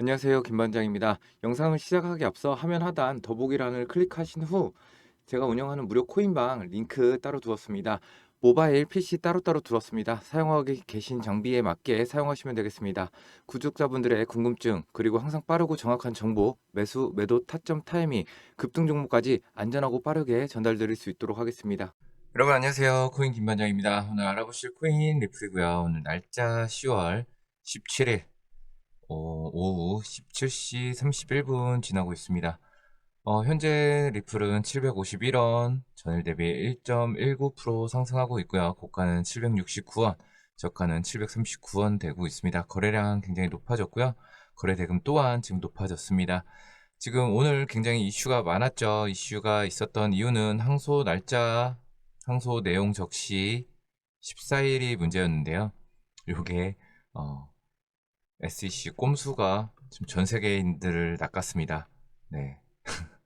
안녕하세요. 김반장입니다. 영상을 시작하기 앞서 화면 하단 더보기란을 클릭하신 후 제가 운영하는 무료 코인방 링크 따로 두었습니다. 모바일, PC 따로따로 두었습니다. 사용하고 계신 장비에 맞게 사용하시면 되겠습니다. 구독자분들의 궁금증, 그리고 항상 빠르고 정확한 정보, 매수, 매도, 타점, 타이밍, 급등 종목까지 안전하고 빠르게 전달드릴 수 있도록 하겠습니다. 여러분 안녕하세요. 코인 김반장입니다. 오늘 알아보실 코인 리플이고요. 오늘 날짜 10월 17일 어, 오후 17시 31분 지나고 있습니다. 어, 현재 리플은 751원, 전일 대비 1.19% 상승하고 있고요. 고가는 769원, 저가는 739원 되고 있습니다. 거래량 굉장히 높아졌고요. 거래 대금 또한 지금 높아졌습니다. 지금 오늘 굉장히 이슈가 많았죠. 이슈가 있었던 이유는 항소 날짜, 항소 내용 적시 14일이 문제였는데요. 요게 어, SEC 꼼수가 지금 전 세계인들을 낚았습니다. 네.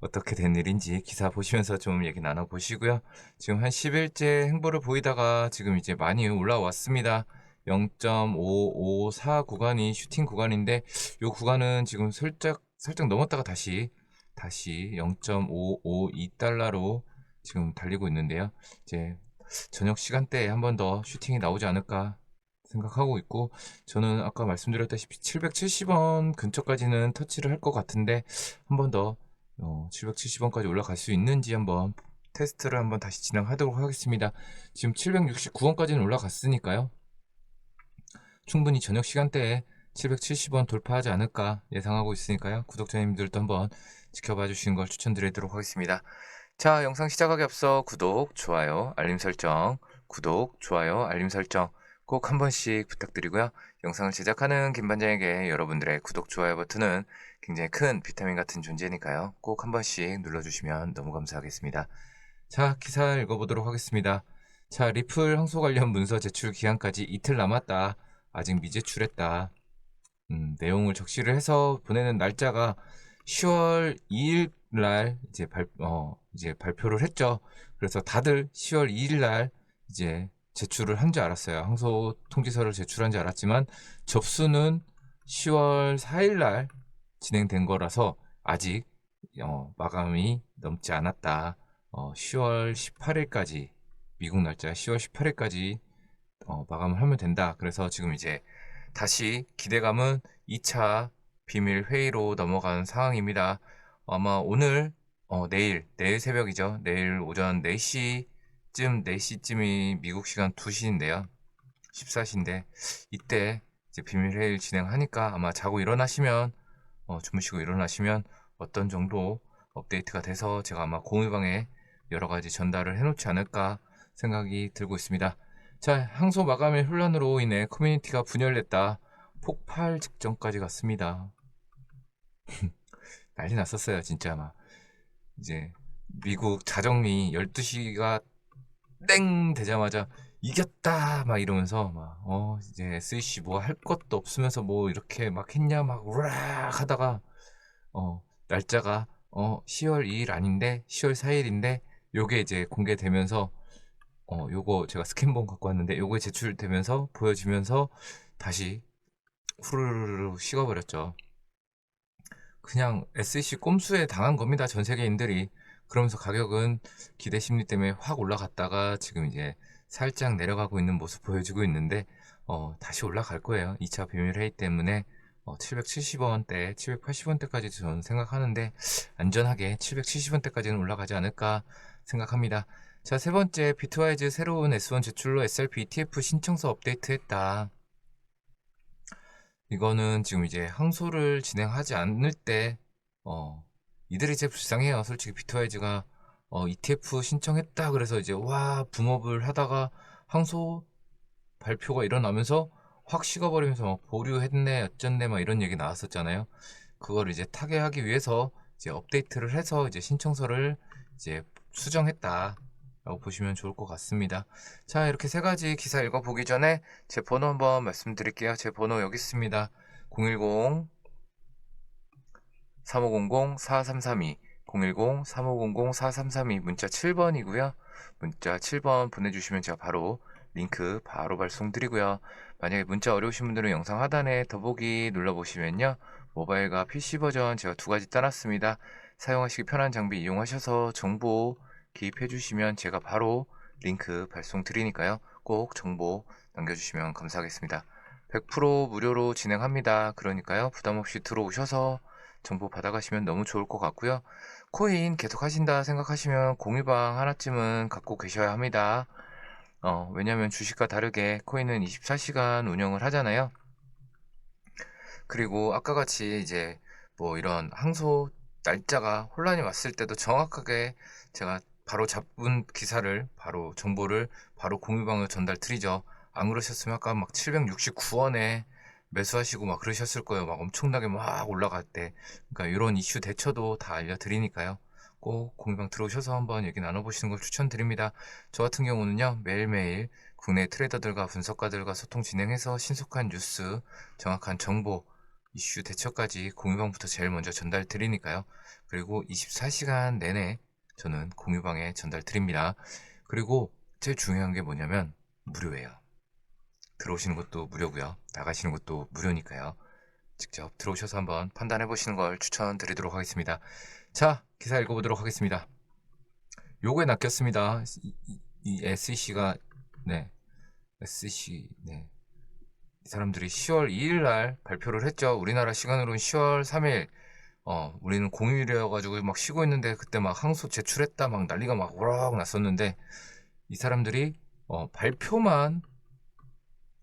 어떻게 된 일인지 기사 보시면서 좀 얘기 나눠보시고요. 지금 한 10일째 행보를 보이다가 지금 이제 많이 올라왔습니다. 0.554 구간이 슈팅 구간인데 이 구간은 지금 살짝 살짝 넘었다가 다시 다시 0.552달러로 지금 달리고 있는데요. 이제 저녁 시간대에 한 번 더 슈팅이 나오지 않을까 생각하고 있고 저는 아까 말씀드렸다시피 770원 근처까지는 터치를 할 것 같은데 한 번 더 770원까지 올라갈 수 있는지 한번 테스트를 한번 다시 진행하도록 하겠습니다. 지금 769원까지는 올라갔으니까요. 충분히 저녁 시간대에 770원 돌파하지 않을까 예상하고 있으니까요. 구독자님들도 한번 지켜봐 주시는 걸 추천드리도록 하겠습니다. 자, 영상 시작하기 앞서 구독, 좋아요, 알림 설정, 구독, 좋아요, 알림 설정 꼭 한 번씩 부탁드리고요. 영상을 제작하는 김반장에게 여러분들의 구독, 좋아요 버튼은 굉장히 큰 비타민 같은 존재니까요. 꼭 한 번씩 눌러주시면 너무 감사하겠습니다. 자, 기사 읽어보도록 하겠습니다. 자, 리플 항소 관련 문서 제출 기한까지 이틀 남았다. 아직 미제출했다. 음, 내용을 적시를 해서 보내는 날짜가 10월 2일 날 이제 발, 어, 이제 발표를 했죠. 그래서 다들 10월 2일 날 이제 제출을 한 줄 알았어요. 항소 통지서를 제출한 줄 알았지만 접수는 10월 4일 날 진행된 거라서 아직 어, 마감이 넘지 않았다. 어, 10월 18일까지 미국 날짜 10월 18일까지 어, 마감을 하면 된다. 그래서 지금 이제 다시 기대감은 2차 비밀 회의로 넘어간 상황입니다. 아마 오늘 어, 내일 내일 새벽이죠. 내일 오전 4시 쯤 4시쯤이 미국 시간 2시인데요. 14시인데 이때 이제 비밀 회의를 진행하니까 아마 자고 일어나시면 어, 주무시고 일어나시면 어떤 정도 업데이트가 돼서 제가 아마 공유방에 여러 가지 전달을 해놓지 않을까 생각이 들고 있습니다. 자, 항소 마감일 혼란으로 인해 커뮤니티가 분열됐다. 폭발 직전까지 갔습니다. 난리 났었어요, 진짜 막. 이제 미국 자정리 12시가 땡 되자마자 이겼다 막 이러면서 막 어 이제 SEC 뭐할 것도 없으면서 뭐 이렇게 막 했냐 막 우락 하다가 어 날짜가 어 10월 2일 아닌데 10월 4일인데 요게 이제 공개되면서 어 요거 제가 스캔본 갖고 왔는데 요게 제출되면서 보여지면서 다시 후루루루 식어버렸죠. 그냥 SEC 꼼수에 당한 겁니다. 전 세계인들이. 그러면서 가격은 기대 심리 때문에 확 올라갔다가 지금 이제 살짝 내려가고 있는 모습 보여주고 있는데 어, 다시 올라갈 거예요. 2차 비밀 회의 때문에 어, 770원대, 780원대까지 저는 생각하는데 안전하게 770원대까지는 올라가지 않을까 생각합니다. 자, 세 번째 비트와이즈 새로운 S1 제출로 SRP ETF 신청서 업데이트했다. 이거는 지금 이제 항소를 진행하지 않을 때 어, 이들이 제일 불쌍해요. 솔직히 비트와이즈가 어, ETF 신청했다 그래서 이제 와 붐업을 하다가 항소 발표가 일어나면서 확 식어버리면서 막 보류했네 어쩐네 막 이런 얘기 나왔었잖아요. 그걸 이제 타개하기 위해서 이제 업데이트를 해서 이제 신청서를 이제 수정했다. 라고 보시면 좋을 것 같습니다. 자, 이렇게 세 가지 기사 읽어보기 전에 제 번호 한번 말씀드릴게요. 제 번호 여기 있습니다. 010 3500-4332 010-3500-4332 문자 7번이고요. 문자 7번 보내주시면 제가 바로 링크 바로 발송드리고요. 만약에 문자 어려우신 분들은 영상 하단에 더보기 눌러보시면요. 모바일과 PC 버전 제가 두 가지 따놨습니다. 사용하시기 편한 장비 이용하셔서 정보 기입해 주시면 제가 바로 링크 발송 드리니까요. 꼭 정보 남겨주시면 감사하겠습니다. 100% 무료로 진행합니다. 그러니까요. 부담 없이 들어오셔서 정보 받아가시면 너무 좋을 것 같고요. 코인 계속 하신다 생각하시면 공유방 하나쯤은 갖고 계셔야 합니다. 어, 왜냐면 주식과 다르게 코인은 24시간 운영을 하잖아요. 그리고 아까 같이 이제 뭐 이런 항소 날짜가 혼란이 왔을 때도 정확하게 제가 바로 잡은 기사를 바로 정보를 바로 공유방으로 전달 드리죠. 안 그러셨으면 아까 막 769원에 매수하시고 막 그러셨을 거예요. 막 엄청나게 막 올라갈 때. 그러니까 이런 이슈 대처도 다 알려드리니까요. 꼭 공유방 들어오셔서 한번 얘기 나눠보시는 걸 추천드립니다. 저 같은 경우는요, 매일매일 국내 트레이더들과 분석가들과 소통 진행해서 신속한 뉴스, 정확한 정보, 이슈 대처까지 공유방부터 제일 먼저 전달 드리니까요. 그리고 24시간 내내 저는 공유방에 전달 드립니다. 그리고 제일 중요한 게 뭐냐면 무료예요. 들어오시는 것도 무료고요. 나가시는 것도 무료니까요. 직접 들어오셔서 한번 판단해 보시는 걸 추천드리도록 하겠습니다. 자, 기사 읽어보도록 하겠습니다. 요거에 낚였습니다. 이, 이- 이 SEC가 네, SEC 네. 이 사람들이 10월 2일 날 발표를 했죠. 우리나라 시간으로는 10월 3일. 어, 우리는 공휴일이어가지고 막 쉬고 있는데 그때 막 항소 제출했다 막 난리가 막 오락 났었는데 이 사람들이 어, 발표만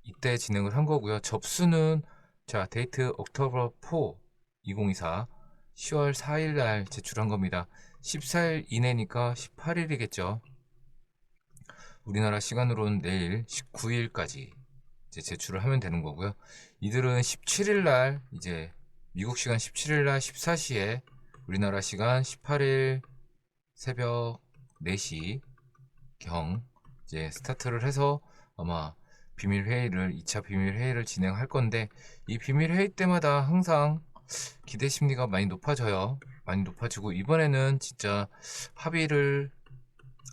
이때 진행을 한 거고요. 접수는 자 데이트 옥토버 4 2024 10월 4일 날 제출한 겁니다. 14일 이내니까 18일이겠죠. 우리나라 시간으로는 내일 19일까지 이제 제출을 하면 되는 거고요. 이들은 17일 날 이제 미국 시간 17일 날 14시에 우리나라 시간 18일 새벽 4시 경 이제 스타트를 해서 아마 비밀 회의를 2차 비밀 회의를 진행할 건데 이 비밀 회의 때마다 항상 기대 심리가 많이 높아져요. 많이 높아지고 이번에는 진짜 합의를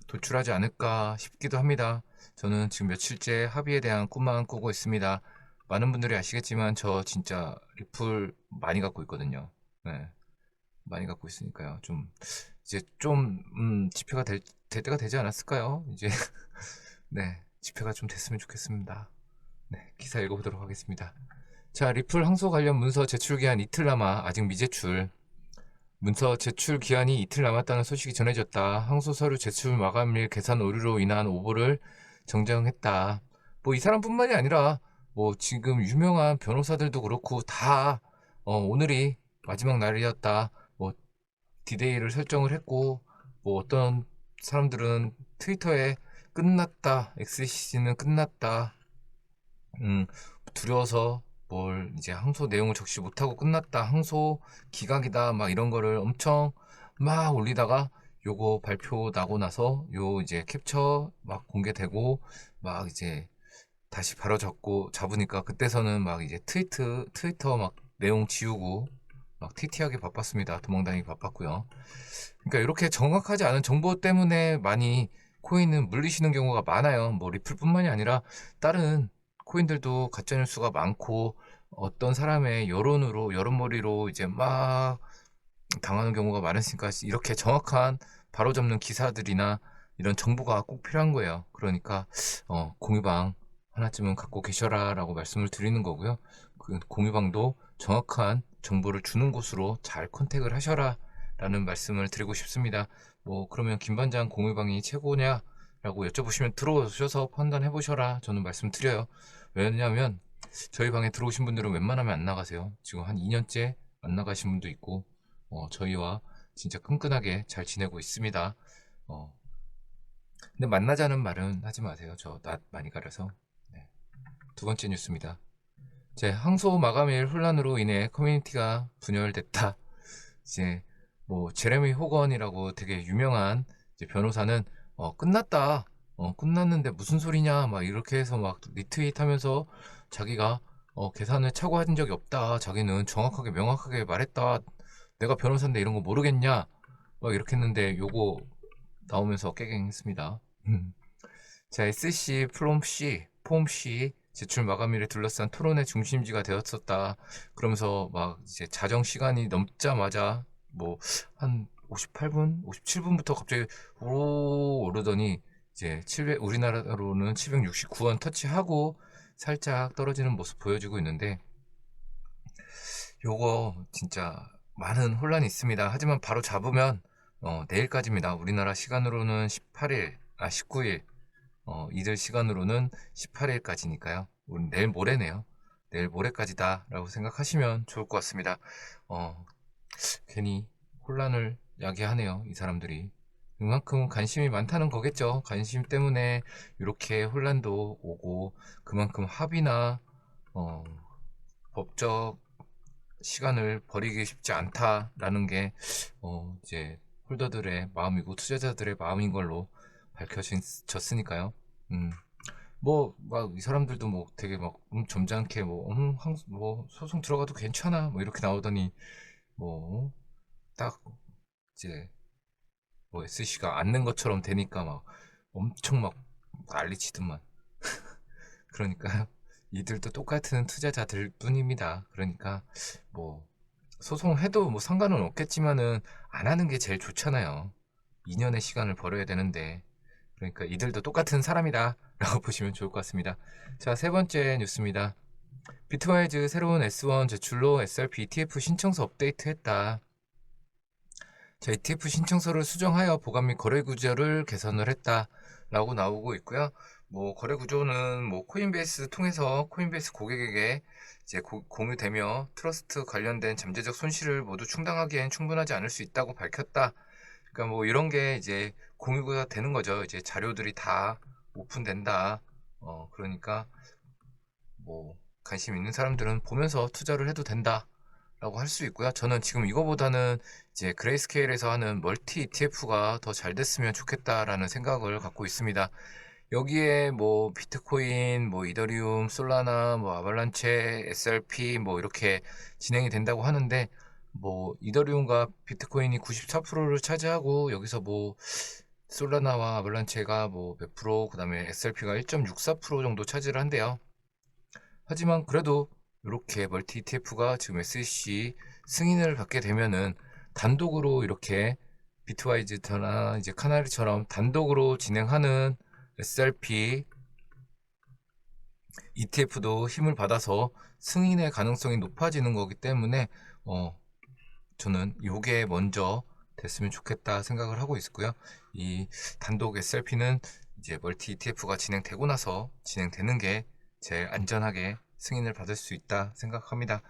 도출하지 않을까 싶기도 합니다. 저는 지금 며칠째 합의에 대한 꿈만 꾸고 있습니다. 많은 분들이 아시겠지만 저 진짜 리플 많이 갖고 있거든요. 네. 많이 갖고 있으니까요. 좀 이제 좀 음, 집회가 될, 될 때가 되지 않았을까요? 이제 네 집회가 좀 됐으면 좋겠습니다. 네 기사 읽어보도록 하겠습니다. 자 리플 항소 관련 문서 제출 기한 이틀 남아 아직 미제출. 문서 제출 기한이 이틀 남았다는 소식이 전해졌다. 항소 서류 제출 마감일 계산 오류로 인한 오보를 정정했다. 뭐 이 사람뿐만이 아니라 뭐 지금 유명한 변호사들도 그렇고 다 어, 오늘이 마지막 날이었다. 뭐 디데이를 설정을 했고 뭐 어떤 사람들은 트위터에 끝났다. XCC는 끝났다. 음, 두려워서 뭘 이제 항소 내용을 적시 못하고 끝났다. 항소 기각이다. 막 이런 거를 엄청 막 올리다가 요거 발표 나고 나서 요 이제 캡처 막 공개되고 막 이제 다시 바로 잡고 잡으니까 그때서는 막 이제 트위트 트위터 막 내용 지우고 막 티티하게 바빴습니다. 도망다니기 바빴고요. 그러니까 이렇게 정확하지 않은 정보 때문에 많이 코인은 물리시는 경우가 많아요. 뭐 리플뿐만이 아니라 다른 코인들도 가짜 뉴스가 많고 어떤 사람의 여론으로 여론몰이로 이제 막 당하는 경우가 많으니까 이렇게 정확한 바로잡는 기사들이나 이런 정보가 꼭 필요한 거예요. 그러니까 어, 공유방 하나쯤은 갖고 계셔라라고 말씀을 드리는 거고요. 그 공유방도 정확한 정보를 주는 곳으로 잘 컨택을 하셔라 라는 말씀을 드리고 싶습니다. 뭐 그러면 김반장 공유방이 최고냐 라고 여쭤보시면 들어오셔서 판단해 보셔라 저는 말씀드려요. 왜냐하면 저희 방에 들어오신 분들은 웬만하면 안 나가세요. 지금 한 2년째 안 나가신 분도 있고 어, 저희와 진짜 끈끈하게 잘 지내고 있습니다. 어, 근데 만나자는 말은 하지 마세요. 저 낯 많이 가려서. 네. 두 번째 뉴스입니다. 제 항소 마감일 혼란으로 인해 커뮤니티가 분열됐다. 이제 뭐 제레미 호건이라고 되게 유명한 변호사는 어, 끝났다. 어, 끝났는데 무슨 소리냐 막 이렇게 해서 막 리트윗하면서 자기가 어, 계산을 차고 한 적이 없다. 자기는 정확하게 명확하게 말했다. 내가 변호사인데 이런 거 모르겠냐? 막 이렇게 했는데 요거 나오면서 깨갱했습니다. 음. 자, SC, 프롬 C, 폼 C 제출 마감일에 둘러싼 토론의 중심지가 되었었다. 그러면서 막 이제 자정 시간이 넘자마자 뭐 한 58분, 57분부터 갑자기 오 오르더니 이제 700 우리나라로는 769원 터치하고 살짝 떨어지는 모습 보여주고 있는데 요거 진짜 많은 혼란이 있습니다. 하지만 바로 잡으면 어, 내일까지입니다. 우리나라 시간으로는 18일, 아 19일, 어, 이들 시간으로는 18일까지니까요. 우리 내일 모레네요. 내일 모레까지다라고 생각하시면 좋을 것 같습니다. 어, 괜히 혼란을 야기하네요. 이 사람들이. 그만큼 관심이 많다는 거겠죠. 관심 때문에 이렇게 혼란도 오고 그만큼 합의나 어, 법적 시간을 버리기 쉽지 않다라는 게 어, 이제 홀더들의 마음이고 투자자들의 마음인 걸로 밝혀졌으니까요. 음. 뭐, 막, 이 사람들도 뭐 되게 막, 음, 점잖게 뭐, 음, 항, 뭐, 소송 들어가도 괜찮아. 뭐, 이렇게 나오더니, 뭐, 딱, 이제, 뭐, SC가 앉는 것처럼 되니까 막, 엄청 막, 난리치더만. 그러니까, 이들도 똑같은 투자자들 뿐입니다. 그러니까, 뭐, 소송해도 뭐 상관은 없겠지만은, 안 하는 게 제일 좋잖아요. 2년의 시간을 벌어야 되는데, 그러니까 이들도 똑같은 사람이다. 라고 보시면 좋을 것 같습니다. 자, 세 번째 뉴스입니다. 비트와이즈 새로운 S1 제출로 SRP ETF 신청서 업데이트했다. 자, ETF 신청서를 수정하여 보관 및 거래 구조를 개선을 했다. 라고 나오고 있고요. 뭐, 거래 구조는 뭐, 코인베이스 통해서 코인베이스 고객에게 이제 고- 공유되며 트러스트 관련된 잠재적 손실을 모두 충당하기엔 충분하지 않을 수 있다고 밝혔다. 그러니까 뭐 이런 게 이제 공유가 되는 거죠. 이제 자료들이 다 오픈된다. 어, 그러니까 뭐 관심 있는 사람들은 보면서 투자를 해도 된다. 라고 할 수 있고요. 저는 지금 이거보다는 이제 그레이스케일에서 하는 멀티 ETF가 더 잘 됐으면 좋겠다라는 생각을 갖고 있습니다. 여기에 뭐 비트코인, 뭐 이더리움, 솔라나, 뭐 아발란체, SRP 뭐 이렇게 진행이 된다고 하는데 뭐 이더리움과 비트코인이 94%를 차지하고 여기서 뭐 솔라나와 아발란체가 뭐 몇 프로, 그다음에 SRP가 1.64% 정도 차지를 한대요. 하지만 그래도 이렇게 멀티 ETF가 지금 SEC 승인을 받게 되면은 단독으로 이렇게 비트와이즈나 이제 카나리처럼 단독으로 진행하는 SRP ETF도 힘을 받아서 승인의 가능성이 높아지는 거기 때문에 어 저는 요게 먼저 됐으면 좋겠다 생각을 하고 있고요. 이 단독 SRP는 이제 멀티 ETF가 진행되고 나서 진행되는 게 제일 안전하게 승인을 받을 수 있다 생각합니다.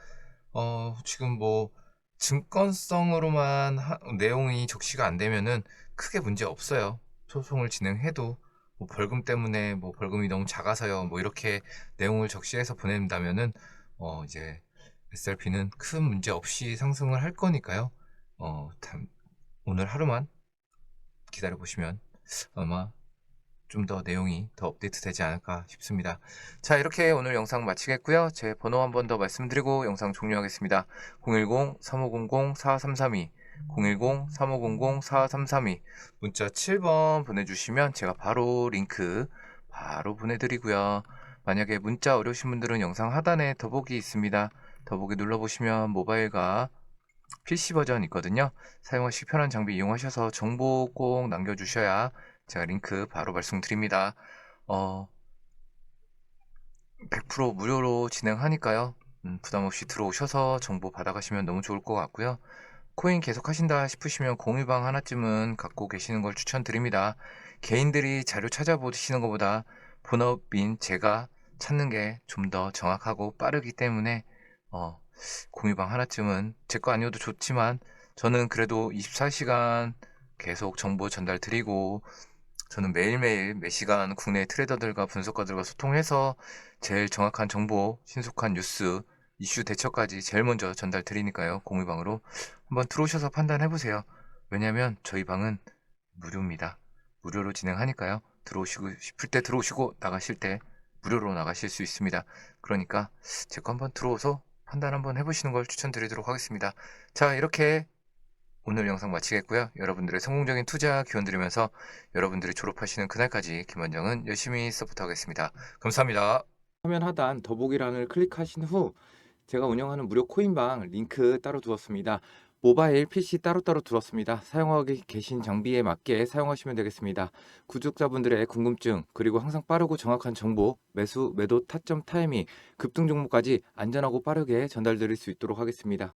어, 지금 뭐 증권성으로만 하- 내용이 적시가 안 되면은 크게 문제 없어요. 소송을 진행해도 뭐 벌금 때문에 뭐 벌금이 너무 작아서요. 뭐 이렇게 내용을 적시해서 보낸다면은 어, 이제 SRP는 큰 문제 없이 상승을 할 거니까요. 어, 참, 오늘 하루만 기다려 보시면 아마 좀 더 내용이 더 업데이트 되지 않을까 싶습니다. 자, 이렇게 오늘 영상 마치겠고요. 제 번호 한 번 더 말씀드리고 영상 종료하겠습니다. 010-3500-4332 010-3500-4332 문자 7번 보내주시면 제가 바로 링크 바로 보내드리고요. 만약에 문자 어려우신 분들은 영상 하단에 더보기 있습니다. 더보기 눌러보시면 모바일과 PC 버전 있거든요. 사용하시기 편한 장비 이용하셔서 정보 꼭 남겨주셔야 제가 링크 바로 말씀드립니다. 어, 100% 무료로 진행하니까요. 음, 부담 없이 들어오셔서 정보 받아가시면 너무 좋을 것 같고요. 코인 계속 하신다 싶으시면 공유방 하나쯤은 갖고 계시는 걸 추천드립니다. 개인들이 자료 찾아보시는 것보다 본업인 제가 찾는 게 좀 더 정확하고 빠르기 때문에 어, 공유방 하나쯤은 제 거 아니어도 좋지만 저는 그래도 24시간 계속 정보 전달 드리고 저는 매일매일 몇 시간 국내 트레이더들과 분석가들과 소통해서 제일 정확한 정보, 신속한 뉴스, 이슈 대처까지 제일 먼저 전달 드리니까요. 공유방으로 한번 들어오셔서 판단해 보세요. 왜냐면 저희 방은 무료입니다. 무료로 진행하니까요. 들어오시고 싶을 때 들어오시고 나가실 때 무료로 나가실 수 있습니다. 그러니까 제 거 한번 들어오서 판단 한번 해보시는 걸 추천드리도록 하겠습니다. 자, 이렇게 오늘 영상 마치겠고요. 여러분들의 성공적인 투자 기원 드리면서 여러분들이 졸업하시는 그날까지 김원정은 열심히 서포트하겠습니다. 감사합니다. 화면 하단 더보기란을 클릭하신 후 제가 운영하는 무료 코인방 링크 따로 두었습니다. 모바일, PC 따로따로 두었습니다. 사용하고 계신 장비에 맞게 사용하시면 되겠습니다. 구독자분들의 궁금증 그리고 항상 빠르고 정확한 정보, 매수, 매도, 타점, 타이밍, 급등 종목까지 안전하고 빠르게 전달드릴 수 있도록 하겠습니다.